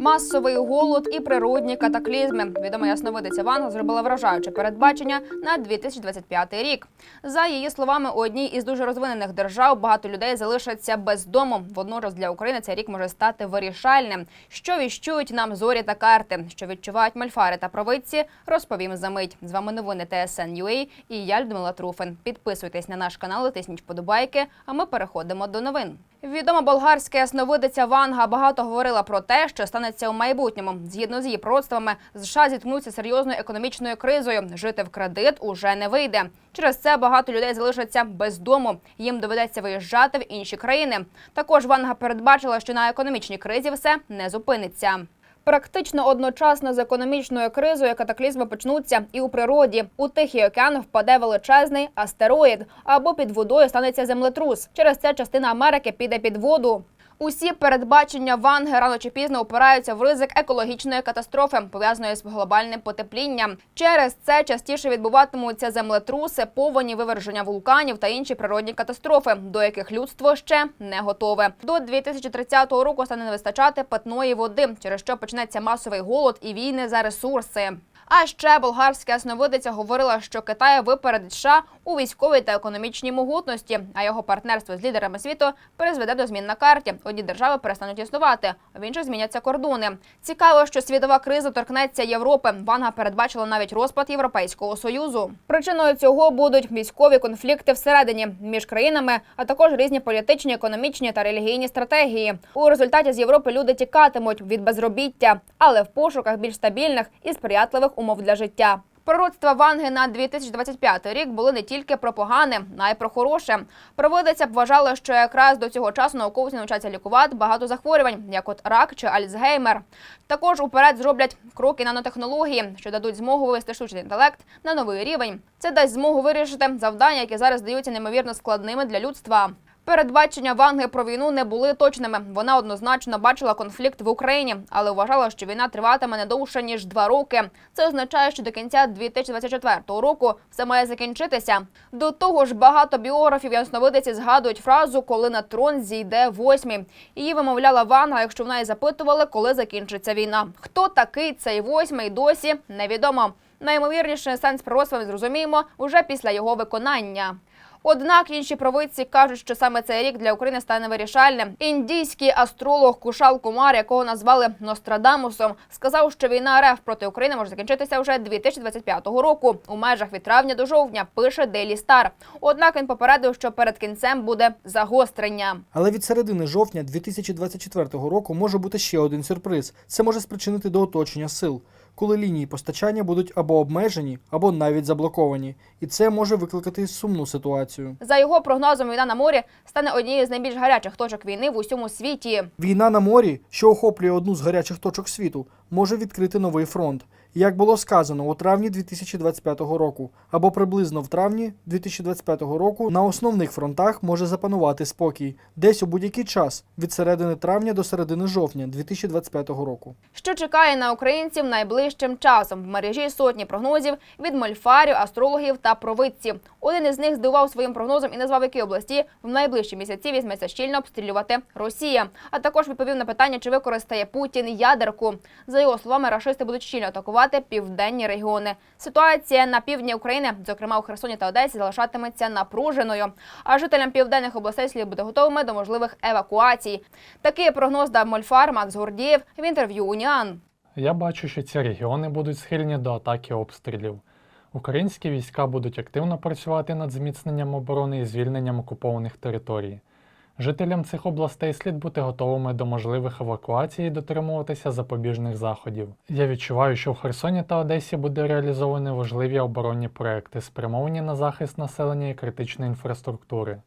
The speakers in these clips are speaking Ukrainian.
Масовий голод і природні катаклізми. Відома ясновидиця Ванга зробила вражаюче передбачення на 2025 рік. За її словами, у одній із дуже розвинених держав багато людей залишаться без дому. Водночас для України цей рік може стати вирішальним. Що віщують нам зорі та карти, що відчувають мальфари та провидці, розповім за мить. З вами новини TSN.ua і я Людмила Труфин. Підписуйтесь на наш канал, і тисніть вподобайки. А ми переходимо до новин. Відома болгарська ясновидиця Ванга багато говорила про те, що станеться у майбутньому. Згідно з її пророцтвами, США зіткнуться серйозною економічною кризою. Жити в кредит уже не вийде. Через це багато людей залишаться без дому. Їм доведеться виїжджати в інші країни. Також Ванга передбачила, що на економічній кризі все не зупиниться. Практично одночасно з економічною кризою катаклізми почнуться і у природі. У Тихий океан впаде величезний астероїд або під водою станеться землетрус. Через це частина Америки піде під воду. Усі передбачення Ванги рано чи пізно опираються в ризик екологічної катастрофи, пов'язаної з глобальним потеплінням. Через це частіше відбуватимуться землетруси, повені виверження вулканів та інші природні катастрофи, до яких людство ще не готове. До 2030 року стане не вистачати питної води, через що почнеться масовий голод і війни за ресурси. А ще болгарська ясновидиця говорила, що Китай випередить США у військовій та економічній могутності, а його партнерство з лідерами світу призведе до змін на карті. Одні держави перестануть існувати, в інших зміняться кордони. Цікаво, що світова криза торкнеться Європи. Ванга передбачила навіть розпад Європейського союзу. Причиною цього будуть військові конфлікти всередині між країнами, а також різні політичні, економічні та релігійні стратегії. У результаті з Європи люди тікатимуть від безробіття, але в пошуках більш стабільних і сприятливих умов для життя. Пророцтва Ванги на 2025 рік були не тільки про погане, а й про хороше. Провидиця б вважала, що якраз до цього часу науковці навчаться лікувати багато захворювань, як от рак чи Альцгеймер. Також уперед зроблять кроки нанотехнології, що дадуть змогу вивести штучний інтелект на новий рівень. Це дасть змогу вирішити завдання, які зараз здаються неймовірно складними для людства. Передбачення Ванги про війну не були точними. Вона однозначно бачила конфлікт в Україні, але вважала, що війна триватиме не довше ніж два роки. Це означає, що до кінця 2024 року все має закінчитися. До того ж, багато біографів ясновидиці згадують фразу, коли на трон зійде восьмий. Її вимовляла Ванга, якщо в неї запитували, коли закінчиться війна. Хто такий цей восьмий досі невідомо. Найімовірніше сенс пророцтва ми зрозуміємо уже після його виконання. Однак інші провидці кажуть, що саме цей рік для України стане вирішальним. Індійський астролог Кушал Кумар, якого назвали Нострадамусом, сказав, що війна РФ проти України може закінчитися вже 2025 року у межах від травня до жовтня. Пише Daily Star. Однак він попередив, що перед кінцем буде загострення. Але від середини жовтня 2024 року може бути ще один сюрприз. Це може спричинити до оточення сил, коли лінії постачання будуть або обмежені, або навіть заблоковані. І це може викликати сумну ситуацію. За його прогнозом, війна на морі стане однією з найбільш гарячих точок війни в усьому світі. Війна на морі, що охоплює одну з гарячих точок світу, може відкрити новий фронт. Як було сказано у травні 2025 року, або приблизно в травні 2025 року на основних фронтах може запанувати спокій, десь у будь-який час від середини травня до середини жовтня 2025 року. Що чекає на українців найближчим часом? В мережі сотні прогнозів від мольфарів, астрологів та провидців. Один із них здивував своїм прогнозом і назвав, які області в найближчі місяці візьметься щільно обстрілювати Росія. А також відповів на питання, чи використає Путін ядерку. За його словами, рашисти будуть щільно атакувати південні регіони. Ситуація на півдні України, зокрема у Херсоні та Одесі, залишатиметься напруженою. А жителям південних областей слід бути готовими до можливих евакуацій. Такий прогноз дав Мольфар Макс Гордієв в інтерв'ю Уніан. Я бачу, що ці регіони будуть схильні до атаки обстрілів. Українські війська будуть активно працювати над зміцненням оборони і звільненням окупованих територій. Жителям цих областей слід бути готовими до можливих евакуацій і дотримуватися запобіжних заходів. Я відчуваю, що в Херсоні та Одесі буде реалізовані важливі оборонні проекти, спрямовані на захист населення і критичної інфраструктури.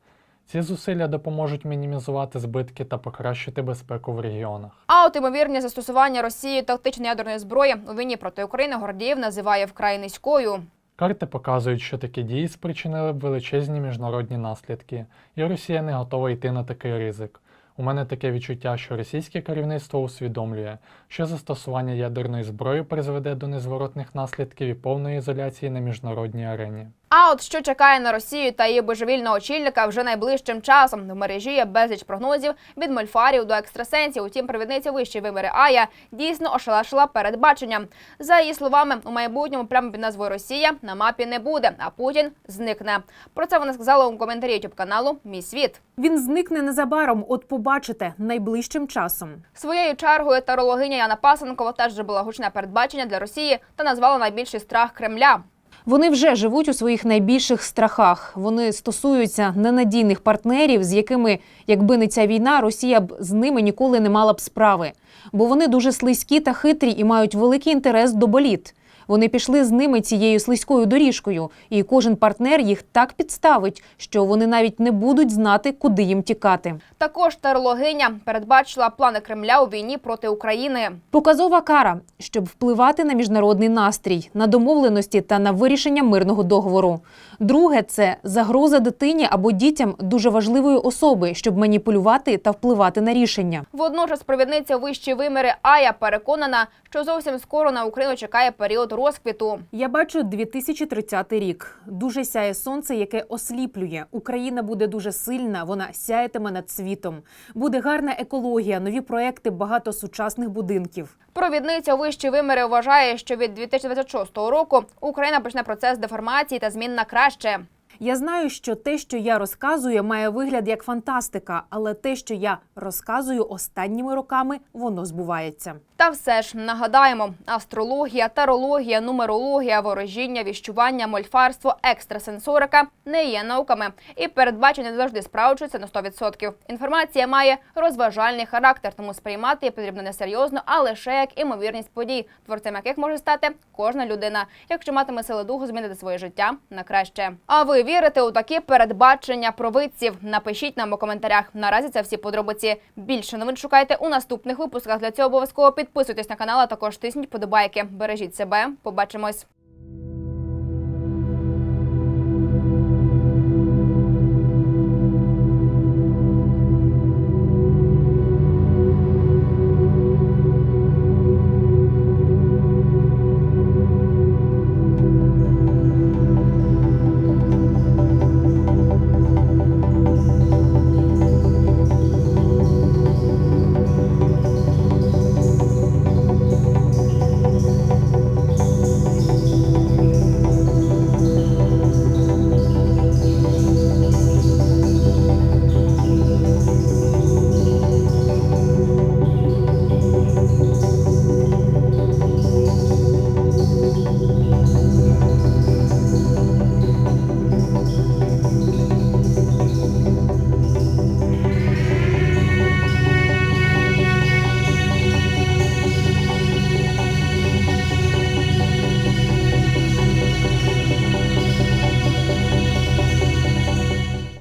Ці зусилля допоможуть мінімізувати збитки та покращити безпеку в регіонах. А от ймовірні застосування Росією тактичної ядерної зброї у війні проти України Гордієв називає вкрай низькою. Карти показують, що такі дії спричинили б величезні міжнародні наслідки, і Росія не готова йти на такий ризик. У мене таке відчуття, що російське керівництво усвідомлює, що застосування ядерної зброї призведе до незворотних наслідків і повної ізоляції на міжнародній арені. А от що чекає на Росію та її божевільного очільника вже найближчим часом. В мережі є безліч прогнозів від мольфарів до екстрасенсів. Утім, провідниця вищої виміри Ая дійсно ошелешила передбачення. За її словами, у майбутньому прямо під назвою Росія на мапі не буде, а Путін зникне. Про це вона сказала у коментарі youtube каналу Мій світ. Він зникне незабаром. От побачите найближчим часом. Своєю чергою тарологиня Яна Пасенкова теж зробила гучне передбачення для Росії та назвала найбільший страх Кремля. Вони вже живуть у своїх найбільших страхах. Вони стосуються ненадійних партнерів, з якими, якби не ця війна, Росія б з ними ніколи не мала б справи. Бо вони дуже слизькі та хитрі і мають великий інтерес до боліт. Вони пішли з ними цією слизькою доріжкою, і кожен партнер їх так підставить, що вони навіть не будуть знати, куди їм тікати. Також тарологиня передбачила плани Кремля у війні проти України. Показова кара, щоб впливати на міжнародний настрій, на домовленості та на вирішення мирного договору. Друге це загроза дитині або дітям дуже важливої особи, щоб маніпулювати та впливати на рішення. Водночас провідниця вищої виміри Ая переконана, що зовсім скоро на Україну чекає період розквіту. Я бачу 2030 рік. Дуже сяє сонце, яке осліплює. Україна буде дуже сильна. Вона сяєтиме над світом. Буде гарна екологія, нові проекти, багато сучасних будинків. Провідниця вищі виміри вважає, що від 2026 року Україна почне процес деформації та змін на краще. Я знаю, що те, що я розказую, має вигляд як фантастика, але те, що я розказую останніми роками, воно збувається. Та все ж нагадаємо: астрологія, тарологія, нумерологія, ворожіння, віщування, мольфарство, екстрасенсорика не є науками, і передбачення завжди справджуються на 100%. Інформація має розважальний характер, тому сприймати її потрібно не серйозно, а лише як імовірність подій, творцем яких може стати кожна людина, якщо матиме сили духу змінити своє життя на краще. А ви вірите у такі передбачення провидців? Напишіть нам у коментарях. Наразі це всі подробиці. Більше новин шукайте у наступних випусках. Для цього обов'язково підписуйтесь на канал, а також тисніть подобайки. Бережіть себе. Побачимось.